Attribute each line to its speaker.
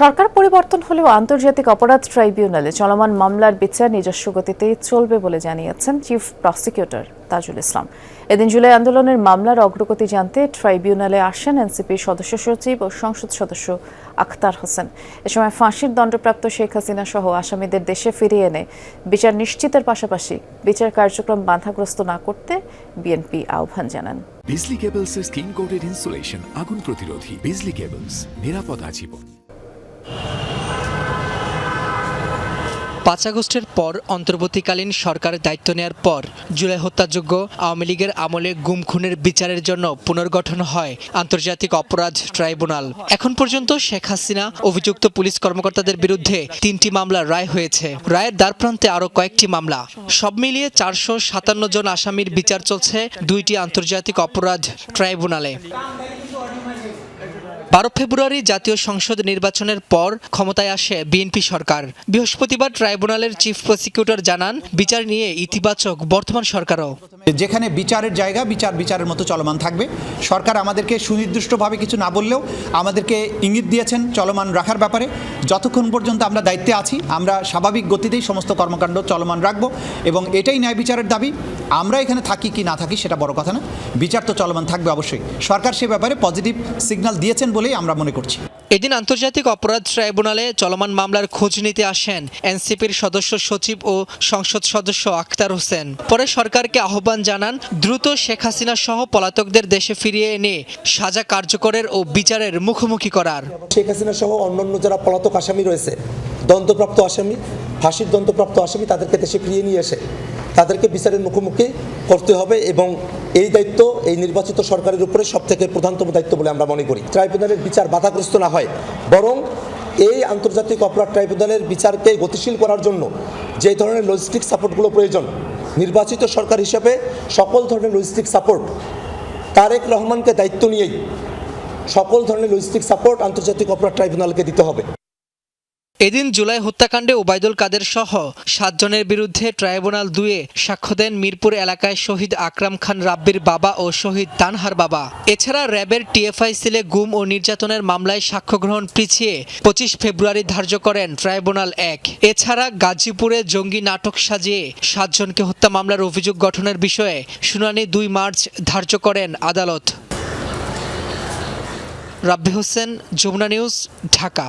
Speaker 1: সরকার পরিবর্তন হলেও আন্তর্জাতিক অপরাধ ট্রাইব্যুনালে চলমান মামলার বিচার নিজস্ব গতিতে চলবে বলে জানিয়েছেন চিফ প্রসিকিউটর তাজুল ইসলাম। এদিন জুলাই আন্দোলনের মামলার অগ্রগতি জানতে ট্রাইব্যুনালে আসেন এনসিপির সদস্য সচিব ও সংসদ সদস্য আখতার হোসেন। এ সময় ফাঁসির দণ্ডপ্রাপ্ত শেখ হাসিনা সহ আসামিদের দেশে ফিরিয়ে এনে বিচার নিশ্চিতের পাশাপাশি বিচার কার্যক্রম বাধাগ্রস্ত না করতে বিএনপি আহ্বান জানান।
Speaker 2: বিজলি কেবলসের স্কিন কোটেড ইনসুলেশন আগুন প্রতিরোধী। বিজলি কেবলস নিরাপদ আজীবন।
Speaker 3: পাঁচ আগস্টের পর অন্তর্বর্তীকালীন সরকার দায়িত্ব নেয়ার পর জুলাই হত্যাযোগ্য আওয়ামী লীগের আমলে গুম খুনের বিচারের জন্য পুনর্গঠন হয় আন্তর্জাতিক অপরাধ ট্রাইব্যুনাল। এখন পর্যন্ত শেখ হাসিনা, অভিযুক্ত পুলিশ কর্মকর্তাদের বিরুদ্ধে তিনটি মামলা রায় হয়েছে। রায়ের দ্বারপ্রান্তে আরও কয়েকটি মামলা। সব মিলিয়ে চারশো সাতান্ন জন আসামির বিচার চলছে দুইটি আন্তর্জাতিক অপরাধ ট্রাইব্যুনালে। বারো ফেব্রুয়ারি জাতীয় সংসদ নির্বাচনের পর ক্ষমতায় আসে বিএনপি সরকার। বৃহস্পতিবার ট্রাইব্যুনালের চিফ প্রসিকিউটর জানান, বিচার নিয়ে ইতিবাচক বর্তমান সরকারও।
Speaker 4: যেখানে বিচারের জায়গা, বিচার বিচারের মতো চলমান থাকবে। সরকার আমাদেরকে সুনির্দিষ্টভাবে কিছু না বললেও আমাদেরকে ইঙ্গিত দিয়েছেন চলমান রাখার ব্যাপারে। যতক্ষণ পর্যন্ত আমরা দায়িত্বে আছি, আমরা স্বাভাবিক গতিতেই সমস্ত কর্মকাণ্ড চলমান রাখব এবং এটাই ন্যায় বিচারের দাবি। আমরা এখানে থাকি কি না থাকি সেটা বড় কথা না। বিচার তো চলমান থাকবে অবশ্যই। সরকার সে ব্যাপারে পজিটিভ সিগন্যাল দিয়েছেন বলেই আমরা মনে করছি।
Speaker 3: এদিন আন্তর্জাতিক অপরাধ ট্রাইব্যুনালে চলমান মামলার খোঁজ নিতে আসেন এনসিপির সদস্য সচিব ও সংসদ সদস্য আখতার হোসেন। পরে সরকারকে আহ্বান জানান দ্রুত শেখ হাসিনা সহ পলাতকদের দেশে ফিরিয়ে এনে সাজা কার্যকরের ও বিচারের মুখোমুখি করার।
Speaker 5: শেখ হাসিনা সহ অন্যান্য যারা পলাতক আসামি রয়েছে দন্তপ্রাপ্ত আসামি ফাঁসির দন্তপ্রাপ্ত আসামি তাদেরকে দেশে ফিরিয়ে নিয়ে এসে তাদেরকে বিচারের মুখোমুখি করতে হবে এবং এই দায়িত্ব এই নির্বাচিত সরকারের উপরে সব থেকে প্রধানতম দায়িত্ব বলে আমরা মনে করি। ট্রাইব্যুনালের বিচার বাধাগ্রস্ত না হয়, বরং এই আন্তর্জাতিক অপরাধ ট্রাইব্যুনালের বিচারকে গতিশীল করার জন্য যে ধরনের লজিস্টিক সাপোর্টগুলো প্রয়োজন, নির্বাচিত সরকার হিসেবে সকল ধরনের লজিস্টিক সাপোর্ট তারেক রহমানকে দায়িত্ব নিয়েই সকল ধরনের লজিস্টিক সাপোর্ট আন্তর্জাতিক অপরাধ ট্রাইব্যুনালকে দিতে হবে।
Speaker 3: এদিন জুলাই হত্যাকাণ্ডে ওবায়দুল কাদের সহ সাতজনের বিরুদ্ধে ট্রাইব্যুনাল দুয়ে সাক্ষ্য দেন মিরপুর এলাকায় শহীদ আকরাম খান রাব্বির বাবা ও শহীদ তানহার বাবা। এছাড়া র্যাবের টিএফআই সিলে গুম ও নির্যাতনের মামলায় সাক্ষ্য গ্রহণ পিছিয়ে পঁচিশ ফেব্রুয়ারি ধার্য করেন ট্রাইব্যুনাল এক। এছাড়া গাজীপুরে জঙ্গি নাটক সাজিয়ে সাতজনকে হত্যা মামলার অভিযোগ গঠনের বিষয়ে শুনানি দুই মার্চ ধার্য করেন আদালত। রাব্বি হোসেন, যমুনা নিউজ, ঢাকা।